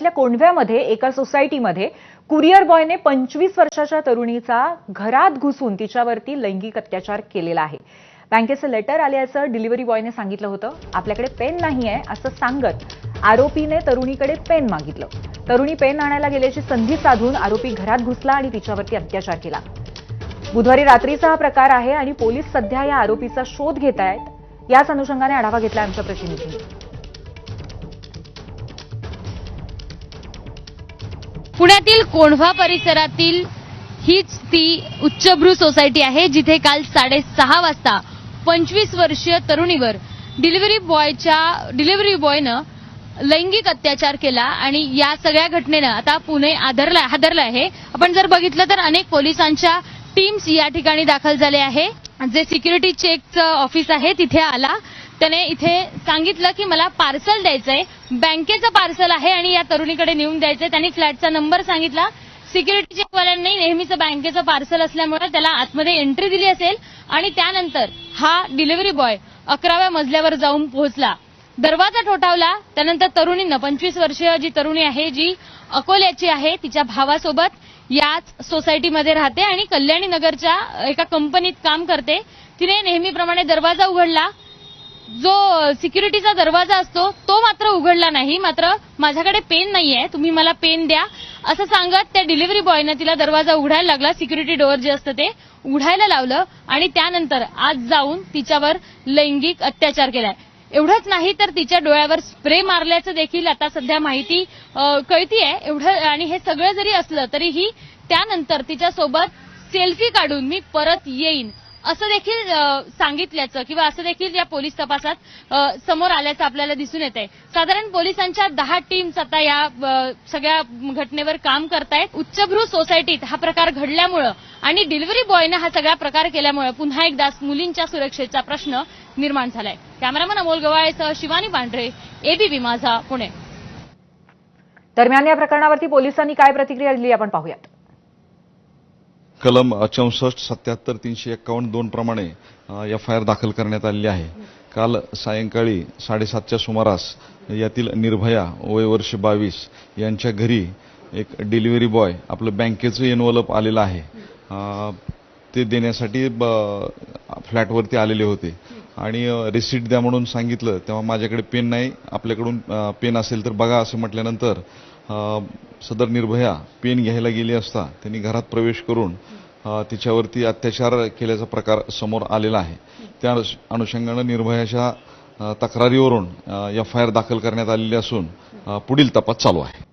पुण्यातल्या कोंढव्यामध्ये एका सोसायटीमध्ये कुरिअर बॉयने पंचवीस वर्षाच्या तरुणीचा घरात घुसून तिच्यावरती लैंगिक अत्याचार केलेला आहे. बँकेचं लेटर आल्याचं डिलिव्हरी बॉयने सांगितलं होतं. आपल्याकडे पेन नाही आहे असं सांगत आरोपीने तरुणीकडे पेन मागितलं. तरुणी पेन आणायला गेल्याची संधी साधून आरोपी घरात घुसला आणि तिच्यावरती अत्याचार केला. बुधवारी रात्रीचा हा प्रकार आहे आणि पोलीस सध्या या आरोपीचा शोध घेत आहेत याच अनुषंगाने आढावा घेतला आमच्या प्रतिनिधींनी. पुण्यातील कोंढवा परिसरातील हीच ती उच्चभ्रू सोसायटी आहे जिथे काल साडेसहा वाजता पंचवीस वर्षीय तरुणीवर डिलिव्हरी बॉयच्या डिलिव्हरी बॉयनं लैंगिक अत्याचार केला आणि या सगळ्या घटनेनं आता पुणे आदरला हादरलं आहे आपण जर बघितलं तर अनेक पोलिसांच्या टीम्स या ठिकाणी दाखल झाले आहे. जे सिक्युरिटी चेकचं ऑफिस आहे तिथे आला. त्याने इथे सांगितलं की मला पार्सल द्यायचंय. बँकेचं पार्सल आहे आणि या तरुणीकडे नेऊन द्यायचंय. त्यांनी फ्लॅटचा नंबर सांगितला. सिक्युरिटी चेकवाल्यांनी नेहमीचं बँकेचं पार्सल असल्यामुळे त्याला आतमध्ये एंट्री दिली असेल आणि त्यानंतर हा डिलिव्हरी बॉय अकराव्या मजल्यावर जाऊन पोहोचला. दरवाजा ठोठावला. त्यानंतर तरुणीनं पंचवीस वर्षीय जी तरुणी आहे जी अकोल्याची आहे तिच्या भावासोबत याच सोसायटीमध्ये राहते आणि कल्याणी नगरच्या एका कंपनीत काम करते. तिने नेहमीप्रमाणे दरवाजा उघडला. जो सिक्युरिटीचा दरवाजा असतो तो मात्र उघडला नाही. मात्र माझ्याकडे पेन नाही आहे तुम्ही मला पेन द्या. असं सांगत त्या डिलिव्हरी बॉयनं तिला दरवाजा उघडायला लागला. सिक्युरिटी डोअर जे असतं ते उघडायला लावलं आणि त्यानंतर आज जाऊन तिच्यावर लैंगिक अत्याचार केलाय. एवढंच नाही तर तिच्या डोळ्यावर स्प्रे मारल्याचं देखील आता सध्या माहिती कळतीये. एवढं आणि हे सगळं जरी असलं तरीही त्यानंतर तिच्यासोबत सेल्फी काढून मी परत येईन. असं देखील सांगितल्याचं किंवा असं देखील या पोलीस तपासात समोर आल्याचं आपल्याला दिसून येत आहे साधारण पोलिसांच्या दहा टीम्स आता या सगळ्या घटनेवर काम करतायत. उच्चभ्रू सोसायटीत हा प्रकार घडल्यामुळं आणि डिलिव्हरी बॉयनं हा सगळा प्रकार केल्यामुळे पुन्हा एकदा मुलींच्या सुरक्षेचा प्रश्न निर्माण झालाय. कॅमेरामन अमोल गवाळेसह शिवानी पांढरे एबीबी माझा पुणे. दरम्यान या प्रकरणावरती पोलिसांनी काय प्रतिक्रिया दिली आपण पाहूयात. कलम चौसष्ट सत्याहत्तर तीनशे एक्कावन्न दोन प्रमाणे एफ आय आर दाखल करण्यात आलेली आहे. काल सायंकाळी साडेसातच्या सुमारास यातील निर्भया वय वर्ष बावीस यांच्या घरी एक डिलिव्हरी बॉय आपलं बँकेचं एनवलप आलेलं आहे. ते देण्यासाठी ब- फ्लॅटवरती आलेले होते. आणि रिसिट द्या म्हणून सांगितलं तेव्हा माझ्याकडे पेन नाही आपल्याकडून पेन असेल तर बघा असं म्हटल्यानंतर सदर निर्भया पेन घ्यायला गेली असता त्यांनी घरात प्रवेश करून तिच्यावरती अत्याचार केल्याचा प्रकार समोर आलेला आहे. त्या अनुषंगानं निर्भयाच्या तक्रारीवरून एफ आय आर दाखल करण्यात आलेली असून पुढील तपास चालू आहे.